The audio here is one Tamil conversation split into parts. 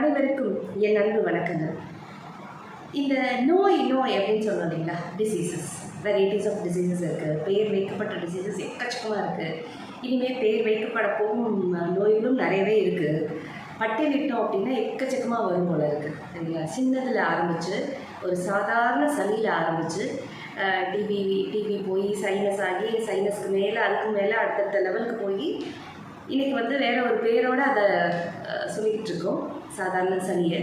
அனைவருக்கும் என் அன்பு வணக்கங்கள். இந்த நோய் நோய் அப்படின்னு சொல்லுவோம் இல்லைங்களா? டிசீசஸ் வெரைட்டிஸ் ஆஃப் டிசீசஸ் இருக்குது பெயர் வைக்கப்பட்ட டிசீசஸ் எக்கச்சக்கமாக இருக்குது இனிமேல் பெயர் வைக்கப்பட போகும் நோய்களும் நிறையவே இருக்குது பட்டியலிட்டோம் அப்படின்னா எக்கச்சக்கமாக வரும் போல் இருக்குது சரிங்களா? சின்னதில் ஆரம்பித்து ஒரு சாதாரண சளியில் ஆரம்பித்து டிபி டிபி போய் சைனஸ் ஆகி சைனஸ்க்கு மேலே அதுக்கு மேலே அடுத்தடுத்த லெவலுக்கு போய் இன்றைக்கி வந்து வேறு ஒரு பேரோடு அதை சொல்லிக்கிட்டு இருக்கோம். சாதாரண சளியை.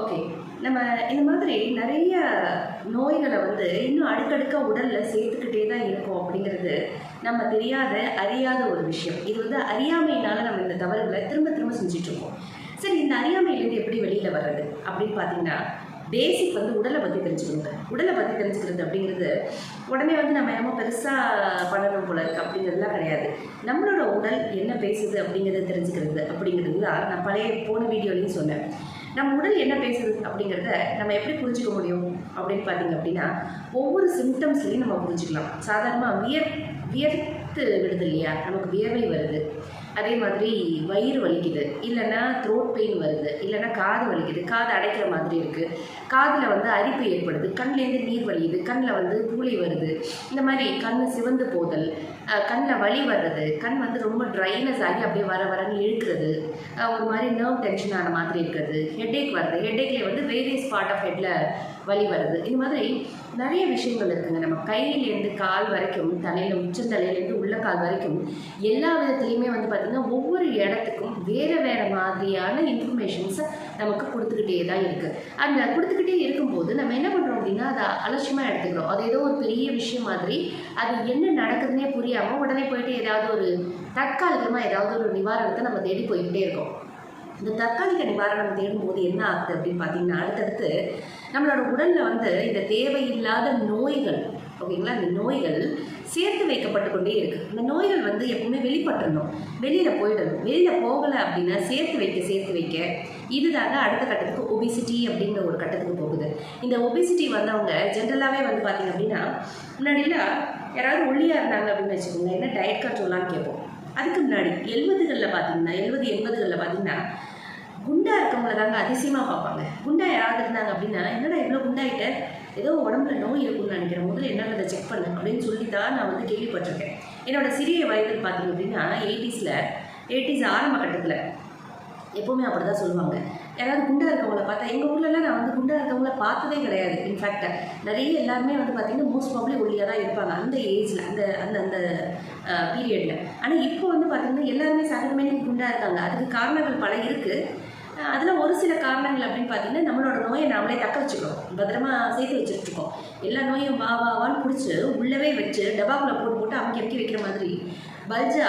ஓகே நம்ம இந்த மாதிரி நிறைய நோய்களை வந்து இன்னும் அடுக்கடுக்காக உடலில் சேர்த்துக்கிட்டே தான் இருக்கோம் அப்படிங்கிறது நம்ம தெரியாத அறியாத ஒரு விஷயம். இது வந்து அறியாமையினால நம்ம இந்த தவறுகளை திரும்ப திரும்ப செஞ்சிட்ருக்கோம் சரி இந்த அறியாமையிலேருந்து எப்படி வெளியில் வர்றது அப்படின்னு பார்த்தீங்கன்னா பேசிக் வந்து உடலை பற்றி தெரிஞ்சுக்கணுங்க உடலை பற்றி தெரிஞ்சுக்கிறது அப்படிங்கிறது உடனே வந்து நம்ம என்னமோ பெருசாக பண்ணணும் போல இருக்கு. அப்படிங்கிறதுலாம் கிடையாது. நம்மளோட உடல் என்ன பேசுது அப்படிங்கிறத தெரிஞ்சுக்கிறது அப்படிங்கிறது தான் நான் பழைய போன வீடியோலையும் சொன்னேன். நம்ம உடல் என்ன பேசுது அப்படிங்கிறத நம்ம எப்படி புரிஞ்சுக்க முடியும் அப்படின்னு பார்த்தீங்க அப்படின்னா ஒவ்வொரு சிம்டம்ஸ்லையும் நம்ம புரிஞ்சுக்கலாம். சாதாரணமாக வியர் வியர்த்து விடுது இல்லையா? நமக்கு வியர்வை வருது. அதே மாதிரி வயிறு வலிக்குது. இல்லைன்னா த்ரோட் பெயின் வருது. இல்லைன்னா காது வலிக்குது. காது அடைக்கிற மாதிரி இருக்குது காதில் வந்து அரிப்பு ஏற்படுது. கண்லேருந்து நீர் வலியுது கண்ணில் வந்து பூளை வருது. இந்த மாதிரி கண் சிவந்து போதல் கண்ணில் வலி வர்றது கண் வந்து ரொம்ப ட்ரைனஸ் ஆகி அப்படியே வர வரன்னு இழுக்கிறது ஒரு மாதிரி நர்வ் டென்ஷன் ஆன மாதிரி இருக்கிறது ஹெட்டேக் வருது. ஹெட்டேக்லேயே வந்து வேரியஸ் பார்ட் ஆஃப் ஹெட்டில் வலி வருது. இந்த மாதிரி நிறைய விஷயங்கள் இருக்குங்க. நம்ம கையிலேருந்து கால் வரைக்கும் தலையில் உச்சந்தலையிலேருந்து முள்ளக்கால் கால் வரைக்கும் எல்லா விதத்துலேயுமே வந்து பார்த்திங்கன்னா ஒவ்வொரு இடத்துக்கும் வேறு வேறு மாதிரியான இன்ஃபர்மேஷன்ஸை நமக்கு கொடுத்துக்கிட்டே தான் இருக்குது அந்த கொடுத்துக்கிட்டே இருக்கும்போது நம்ம என்ன பண்ணுறோம் அப்படின்னா அதை அலட்சியமாக எடுத்துக்கிறோம். அது ஏதோ ஒரு பெரிய விஷயம் மாதிரி அது என்ன நடக்குதுன்னே புரியாமல் உடனே போயிட்டு ஏதாவது ஒரு தற்காலிகமாக ஏதாவது ஒரு நிவாரணத்தை நம்ம தேடி போய்கிட்டே இருக்கோம். இந்த தற்காலிக நிவாரணம் தேடும்போது என்ன ஆகுது அப்படின்னு பார்த்தீங்கன்னா அடுத்தடுத்து நம்மளோட உடலில் வந்து இந்த தேவையில்லாத நோய்கள் ஓகேங்களா இந்த நோய்கள் சேர்த்து வைக்கப்பட்டு கொண்டே இருக்குது இந்த நோய்கள் வந்து எப்பவுமே வெளிப்பட்டுடணும் வெளியில் போயிடணும். வெளியில் போகலை அப்படின்னா சேர்த்து வைக்க சேர்த்து வைக்க இதுதாங்க அடுத்த கட்டத்துக்கு ஒபிசிட்டி அப்படிங்கிற ஒரு கட்டத்துக்கு போகுது. இந்த ஒபிசிட்டி வந்தவங்க ஜென்ரலாகவே வந்து பார்த்தீங்க அப்படின்னா முன்னாடிலாம் யாராவது ஒல்லியாக இருந்தாங்க அப்படின்னு வச்சுக்கோங்க என்ன டயட் கண்ட்ரோலான்னு கேட்போம். அதுக்கு முன்னாடி எழுபதுகளில் பார்த்தீங்கன்னா எழுபது எண்பதுகளில் பார்த்தீங்கன்னா குண்டா இருக்கவங்கள தாங்க அதிசயமாக பார்ப்பாங்க. குண்டா யாராவது இருந்தாங்க அப்படின்னா என்னடா இவ்வளோ குண்டாயிட்ட? ஏதோ உடம்புல நோய் இருக்குன்னு நினைக்கிறேன். முதல்ல என்னன்றதை செக் பண்ணு. அப்படின்னு சொல்லி தான் நான் வந்து கேள்விப்பட்டிருக்கேன். என்னோட சிறிய வயதில் பார்த்தீங்க அப்படின்னா எயிட்டிஸில் எயிட்டிஸ் ஆரம்ப கட்டத்தில் எப்போவுமே அப்படி தான் சொல்லுவாங்க. யாராவது குண்டா இருக்கவங்கள பார்த்தா எங்கள் ஊர்லலாம் நான் வந்து குண்டா இருக்கவங்கள பார்த்ததே கிடையாது. இன்ஃபேக்ட் நிறைய எல்லாருமே வந்து பார்த்திங்கன்னா மோஸ்ட் ப்ராப்ளி ஒல்லியாக தான் இருப்பாங்க. அந்த ஏஜில் அந்த அந்த அந்த பீரியடில் ஆனால் இப்போ வந்து பார்த்திங்கன்னா எல்லாருமே சகஜமே குண்டாக இருக்காங்க. அதுக்கு காரணங்கள் பல இருக்குது அதில் ஒரு சில காரணங்கள் அப்படின்னு பார்த்தீங்கன்னா நம்மளோட நோயை நாமளே தக்க வச்சுக்கிறோம் பத்திரமா சேர்த்து வச்சுட்டு எல்லா நோயும் வா வா வான்னு பிடிச்சி உள்ளவே வச்சு டபாக்குள்ள போட்டு போட்டு அமுக்கி அமுக்கி வைக்கிற மாதிரி. பல்ஜா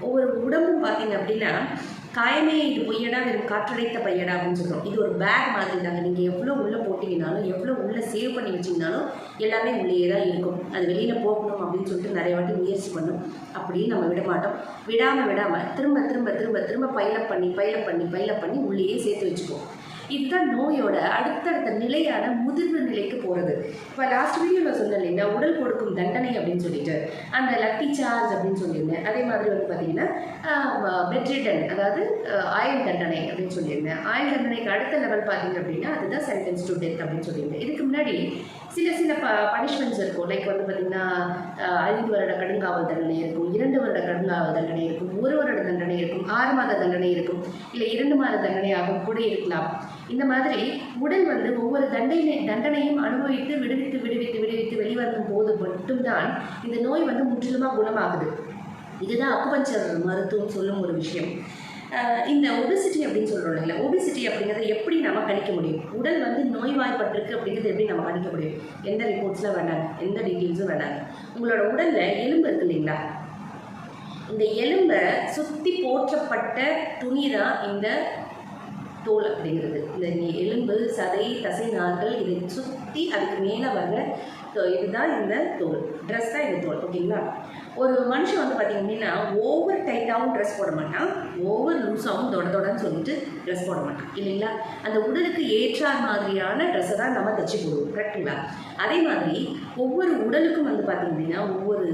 ஒவ்வொரு உடம்பும் பார்த்தீங்க அப்படின்னா காயமே இது பொய்யடா வெறும் காற்றடைத்த பையடா அப்படின்னு சொல்கிறோம் இது ஒரு பேக் மாதிரி தாங்க. நீங்கள் எவ்வளோ உள்ளே போட்டிங்கனாலும் எவ்வளோ உள்ளே சேவ் பண்ணி வச்சிங்கனாலும் எல்லாமே உள்ளேயே தான் இருக்கும். அது வெளியில் போகணும் அப்படின்னு சொல்லிட்டு நிறைய வாட்டி முயற்சி பண்ணும். அப்படியே நம்ம விட மாட்டோம். விடாமல் விடாமல் திரும்ப திரும்ப திரும்ப திரும்ப பயிலப் பண்ணி பயிலப் பண்ணி பயிலப் பண்ணி உள்ளேயே சேர்த்து வச்சுக்குவோம் இதுதான் நோயோட அடுத்தடுத்த நிலையான முதிர்வு நிலைக்கு போகிறது இப்போ லாஸ்ட் வீடியோவில் சொன்னேன் இல்லைங்களா உடல் கொடுக்கும் தண்டனை அப்படின்னு சொல்லிட்டு. அந்த லக்கி சார்ஜ் அப்படின்னு சொல்லியிருந்தேன். அதே மாதிரி வந்து பார்த்தீங்கன்னா பெட்ரிடன் அதாவது ஆயுள் தண்டனை அப்படின்னு சொல்லியிருந்தேன். ஆயுள் தண்டனைக்கு அடுத்த லெவல் பார்த்தீங்க அப்படின்னா அதுதான் சென்டென்ஸ் டு டெத் அப்படின்னு சொல்லியிருந்தேன். இதுக்கு முன்னாடி சில சில ப பனிஷ்மெண்ட்ஸ் இருக்கும். லைக் வந்து பார்த்திங்கன்னா ஐந்து வருட கடுங்காவல் தண்டனை இருக்கும் இரண்டு வருட கடுங்காவல் தண்டனை இருக்கும் ஒரு வருட தண்டனை இருக்கும் ஆறு மாத தண்டனை இருக்கும் இல்லை இரண்டு மாத தண்டனையாக கூட இருக்கலாம். இந்த மாதிரி உடல் வந்து ஒவ்வொரு தண்டனை தண்டனையும் அனுபவித்து விடுவித்து விடுவித்து விடுவித்து வெளிவரும் போது மட்டும்தான் இந்த நோய் வந்து முற்றிலுமாக குணமாகுது. இதுதான் அக்குபஞ்சர் மருத்துவம் சொல்லும் ஒரு விஷயம். இந்த ஒபிசிட்டி அப்படின்னு சொல்கிறோம் இல்லைங்களா ஒபிசிட்டி அப்படிங்கிறத எப்படி நம்ம கணிக்க முடியும்? உடல் வந்து நோய்வாய்ப்பட்டிருக்கு அப்படிங்கிறத எப்படி நம்ம கணிக்க முடியும்? எந்த ரிப்போர்ட்ஸ்லாம் வேண்டாங்க எந்த டீட்டெயில்ஸும் வேண்டாங்க உங்களோட உடலில் எலும்பு இருக்கு இல்லைங்களா? இந்த எலும்பை சுற்றி போற்றப்பட்ட துணி தான் இந்த தோல் அப்படிங்கிறது. இந்த எலும்பு சதை தசை நார்கள் இதை சுற்றி அதுக்கு மேலே வர்ற இதுதான் இந்த தோல். ட்ரெஸ் தான் இந்த தோல் ஓகேங்களா? ஒரு மனுஷன் வந்து பார்த்திங்க அப்படின்னா ஓவர் டைட்டாகவும் ட்ரெஸ் போட மாட்டான். ஓவர் லூஸாகவும் தொட தொடன்னு சொல்லிட்டு ட்ரெஸ் போட மாட்டான் இல்லைங்களா? அந்த உடலுக்கு ஏற்றார் மாதிரியான ட்ரெஸ்ஸை தான் நம்ம தைச்சி போடுவோம் கரெக்டுங்களா அதே மாதிரி ஒவ்வொரு உடலுக்கும் வந்து பார்த்திங்க அப்படின்னா ஒவ்வொரு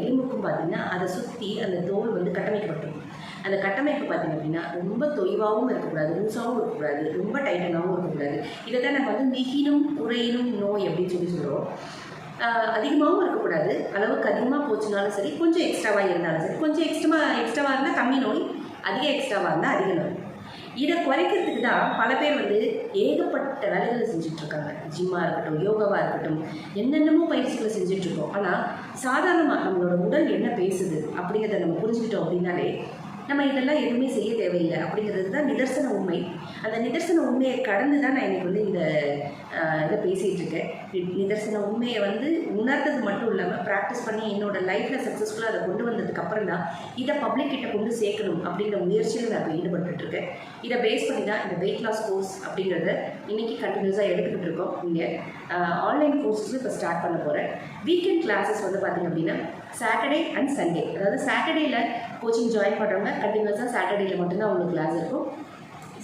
எலும்புக்கும் பார்த்திங்கன்னா அதை சுற்றி அந்த தோல் வந்து கட்டமைக்கப்பட்டிருக்கும். அந்த கட்டமைப்பு பார்த்தீங்க அப்படின்னா ரொம்ப தொய்வாகவும் இருக்கக்கூடாது லூஸாகவும் இருக்கக்கூடாது ரொம்ப டைட்டனாகவும் இருக்கக்கூடாது. இதை தான் நம்ம வந்து மிகினும் குறையினும் நோய் அப்படின்னு சொல்லி சொல்கிறோம் அதிகமாகவும் இருக்கக்கூடாது. அளவுக்கு அதிகமாக போச்சுனாலும் சரி கொஞ்சம் எக்ஸ்ட்ராவாக இருந்தாலும் சரி கொஞ்சம் எக்ஸ்ட்ரா எக்ஸ்ட்ராவாக இருந்தால் கம்மி நோய் அதிக எக்ஸ்ட்ராவாக இருந்தால் அதிக நோய். இதை குறைக்கிறதுக்கு தான் பல பேர் வந்து ஏகப்பட்ட வேலைகளை செஞ்சுட்ருக்காங்க. ஜிம்மாக இருக்கட்டும் யோகாவாக இருக்கட்டும் என்னென்னமோ பயிற்சிகளை செஞ்சிட்ருக்கோம். ஆனால் சாதாரணமாக நம்மளோட உடல் என்ன பேசுது அப்படிங்கிறத நம்ம புரிஞ்சுக்கிட்டோம் அப்படின்னாலே நம்ம இதெல்லாம் எதுவுமே செய்ய தேவையில்லை அப்படிங்கிறது தான் நிதர்சன உண்மை. அந்த நிதர்சன உண்மையை கடந்து தான் நான் எனக்கு வந்து இந்த இதை பேசிகிட்டு இருக்கேன் நிதர்சன உண்மையை வந்து உணர்ந்தது மட்டும் இல்லாமல் ப்ராக்டிஸ் பண்ணி என்னோடய லைஃப்பில் சக்ஸஸ்ஃபுல்லாக அதை கொண்டு வந்ததுக்கு அப்புறம் தான் இதை பப்ளிக் கிட்ட கொண்டு சேர்க்கணும் அப்படிங்கிற முயற்சியில் நான் இப்போ ஈடுபட்டுட்டு இருக்கேன் இதை பேஸ் பண்ணி தான் இந்த வெயிட் லாஸ் கோர்ஸ் அப்படிங்கிறத இன்றைக்கி கண்டினியூஸாக எடுத்துக்கிட்டு இருக்கோம் இங்கே. ஆன்லைன் கோர்ஸஸும் இப்போ ஸ்டார்ட் பண்ண போகிறேன் வீக்கெண்ட் கிளாஸஸ் வந்து பார்த்திங்க அப்படின்னா சாட்டர்டே அண்ட் சண்டே அதாவது சாட்டர்டேயில் கோச்சிங் ஜாயின் பண்ணுறவங்க கண்டினியூஸாக சாட்டர்டேயில் மட்டும்தான் அவங்களுக்கு கிளாஸ் இருக்கும்.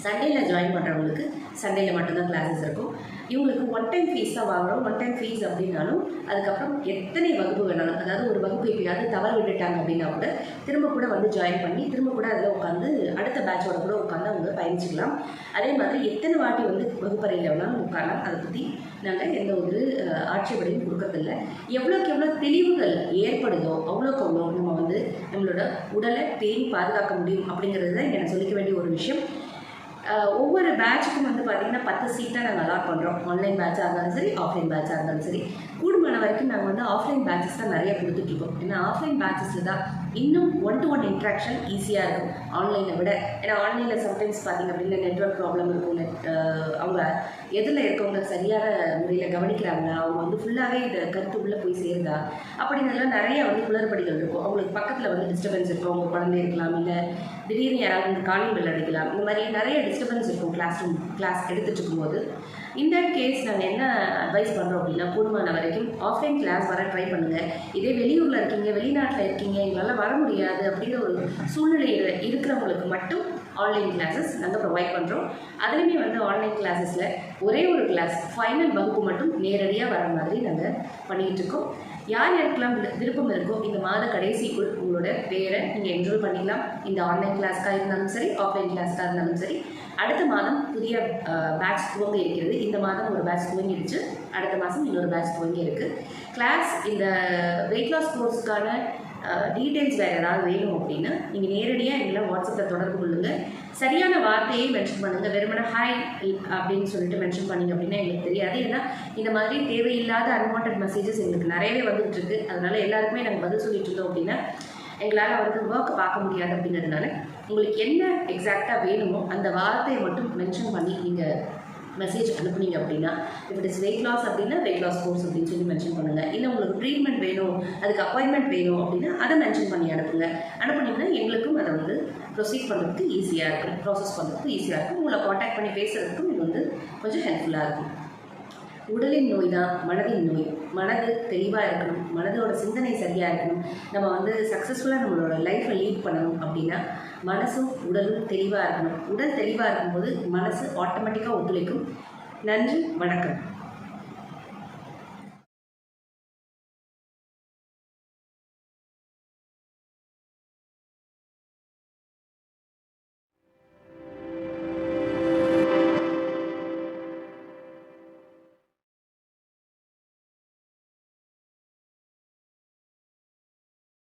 சண்டேயில் ஜாயின் பண்ணுறவங்களுக்கு சண்டேயில் மட்டும்தான் கிளாஸஸ் இருக்கும். இவங்களுக்கு ஒன் டைம் ஃபீஸ் தான் வாங்குறோம். ஒன் டைம் ஃபீஸ் அப்படின்னாலும் அதுக்கப்புறம் எத்தனை வகுப்பு வேணாலும் அதாவது ஒரு வகுப்பு எப்பயாவது தவற விட்டுட்டாங்க அப்படின்னா கூட திரும்ப கூட வந்து ஜாயின் பண்ணி திரும்ப கூட அதில் உட்காந்து அடுத்த பேட்சோட கூட உட்காந்து அவங்க பயணிச்சுக்கலாம். அதே மாதிரி எத்தனை வாட்டி வந்து வகுப்பறையில் வேணாலும் உட்காரலாம். அதை பற்றி நாங்கள் எந்த ஒரு அஹ், ஆட்சேபனையும் கொடுக்கறதில்ல. எவ்வளோக்கு எவ்வளோ தெளிவுகள் ஏற்படுதோ அவ்வளோக்கு அவ்வளோ நம்ம வந்து நம்மளோட உடலை பேணி பாதுகாக்க முடியும் அப்படிங்கிறது தான் இங்கே நான் சொல்லிக்க வேண்டிய ஒரு விஷயம். ஒவ்வொரு பேட்சுக்கும் வந்து பார்த்திங்கன்னா பத்து சீட்டாக நாங்கள் அலாட் பண்ணுறோம் ஆன்லைன் பேட்சாக இருந்தாலும் சரி ஆஃப்லைன் பேட்சாக இருந்தாலும் சரி. கூடுமான வரைக்கும் நாங்கள் வந்து ஆஃப்லைன் பேட்சஸ் தான் நிறைய கொடுத்துட்ருக்கோம் ஏன்னா ஆஃப்லைன் பேட்சஸில் தான் இன்னும் ஒன் டு ஒன் இன்ட்ராக்ஷன் ஈஸியாக இருக்கும் ஆன்லைனை விட. ஏன்னா ஆன்லைனில் சம்டைம்ஸ் பார்த்திங்க அப்படின்னா நெட்ஒர்க் ப்ராப்ளம் இருக்கும். நெட் அவங்க எதில் இருக்கவங்க சரியான முறையில் கவனிக்கிறாங்களா? அவங்க வந்து ஃபுல்லாகவே இந்த கருத்து உள்ளே போய் சேருதா? அப்படின்னெல்லாம் நிறைய வந்து குளறுபடிகள் இருக்கும். அவங்களுக்கு பக்கத்தில் வந்து டிஸ்டர்பன்ஸ் இருக்கும் அவங்க குழந்தை இருக்கலாம் இல்லை திடீர்னு யாராவது இந்த காலிங் பெல் அடிக்கலாம் இந்த மாதிரி நிறைய டிஸ்டர்பன்ஸ் இருக்கும் கிளாஸ் ரூம் கிளாஸ் எடுத்துகிட்டு இருக்கும்போது. இந்த கேஸ் நாங்கள் என்ன அட்வைஸ் பண்ணுறோம் அப்படின்னா கூடுமான வரைக்கும் ஆஃப்லைன் கிளாஸ் வர ட்ரை பண்ணுங்கள் இதே வெளியூரில் இருக்கீங்க வெளிநாட்டில் இருக்கீங்க எங்களால் வர முடியாது அப்படிங்கிற ஒரு சூழ்நிலையில் இருக்கிறவங்களுக்கு மட்டும் ஆன்லைன் கிளாஸஸ் நாங்கள் ப்ரொவைட் பண்ணுறோம் அதுலேயுமே வந்து ஆன்லைன் கிளாஸஸில் ஒரே ஒரு கிளாஸ் ஃபைனல் வகுப்பு மட்டும் நேரடியாக வர மாதிரி நாங்கள் பண்ணிகிட்டு இருக்கோம். யார் யாருக்கெல்லாம் விருப்பம் இருக்கோ இந்த மாத கடைசிக்குள் உங்களோட பேரை நீங்கள் என்ரோல் பண்ணிக்கலாம். இந்த ஆன்லைன் கிளாஸ்க்காக இருந்தாலும் சரி ஆஃப்லைன் கிளாஸ்க்காக இருந்தாலும் சரி. அடுத்த மாதம் புதிய பேட்ச் துவங்க இருக்கிறது. இந்த மாதம் ஒரு பேட்ச் துவங்கிடுச்சு. அடுத்த மாதம் இன்னொரு பேட்ச் துவங்கி இருக்குது கிளாஸ் இந்த வெயிட் லாஸ் கோர்ஸ்க்கான டீட்டெயில்ஸ் வேறு ஏதாவது வேணும் அப்படின்னா நீங்கள் நேரடியாக எங்களை வாட்ஸ்அப்பில் தொடர்பு கொள்ளுங்கள் சரியான வார்த்தையை மென்ஷன் பண்ணுங்கள் வெறுமனே ஹாய் அப்படின்னு சொல்லிட்டு மென்ஷன் பண்ணீங்க அப்படின்னா எங்களுக்கு தெரியாது. ஏன்னா இந்த மாதிரி தேவையில்லாத அன்வான்ட் மெசேஜஸ் எங்களுக்கு நிறையவே வந்துகிட்ருக்கு இருக்கு. அதனால எல்லாருக்குமே நாங்கள் பதில் சொல்லிட்டு இருந்தோம் அப்படின்னா எங்களால் வந்து ஒர்க் பார்க்க முடியாது அப்படிங்கிறதுனால உங்களுக்கு என்ன எக்ஸாக்டாக வேணுமோ அந்த வார்த்தையை மட்டும் மென்ஷன் பண்ணி நீங்கள் மெசேஜ் அனுப்புனீங்க அப்படின்னா இப்போ இட்ஸ் வெயிட் லாஸ் அப்படின்னா வெயிட் லாஸ் கோர்ஸ் அப்படின்னு சொல்லி மென்ஷன் பண்ணுங்கள் இல்லை உங்களுக்கு ட்ரீட்மெண்ட் வேணும் அதுக்கு அப்பாயின்மெண்ட் வேணும் அப்படின்னா அதை மென்ஷன் பண்ணி அனுப்புங்க. அனுப்புனீங்கன்னா எங்களுக்கும் அதை வந்து ப்ரொசீட் பண்ணுறதுக்கு ஈஸியாக இருக்கும். ப்ராசஸ் பண்ணுறதுக்கு ஈஸியாக இருக்கும். உங்களை காண்டாக்ட் பண்ணி பேசுகிறதுக்கும் இது வந்து கொஞ்சம் ஹெல்ப்ஃபுல்லாக இருக்கும். உடலின் நோய் தான் மனதின் நோய். மனது தெளிவாக இருக்கணும். மனதோட சிந்தனை சரியாக இருக்கணும். நம்ம வந்து சக்ஸஸ்ஃபுல்லாக நம்மளோட லைஃப்பை லீட் பண்ணணும் அப்படின்னா மனசும் உடலும் தெளிவாக இருக்கணும். உடல் தெளிவாக இருக்கும்போது மனசு ஆட்டோமேட்டிக்காக ஒத்துழைக்கும். நன்றி வணக்கம்.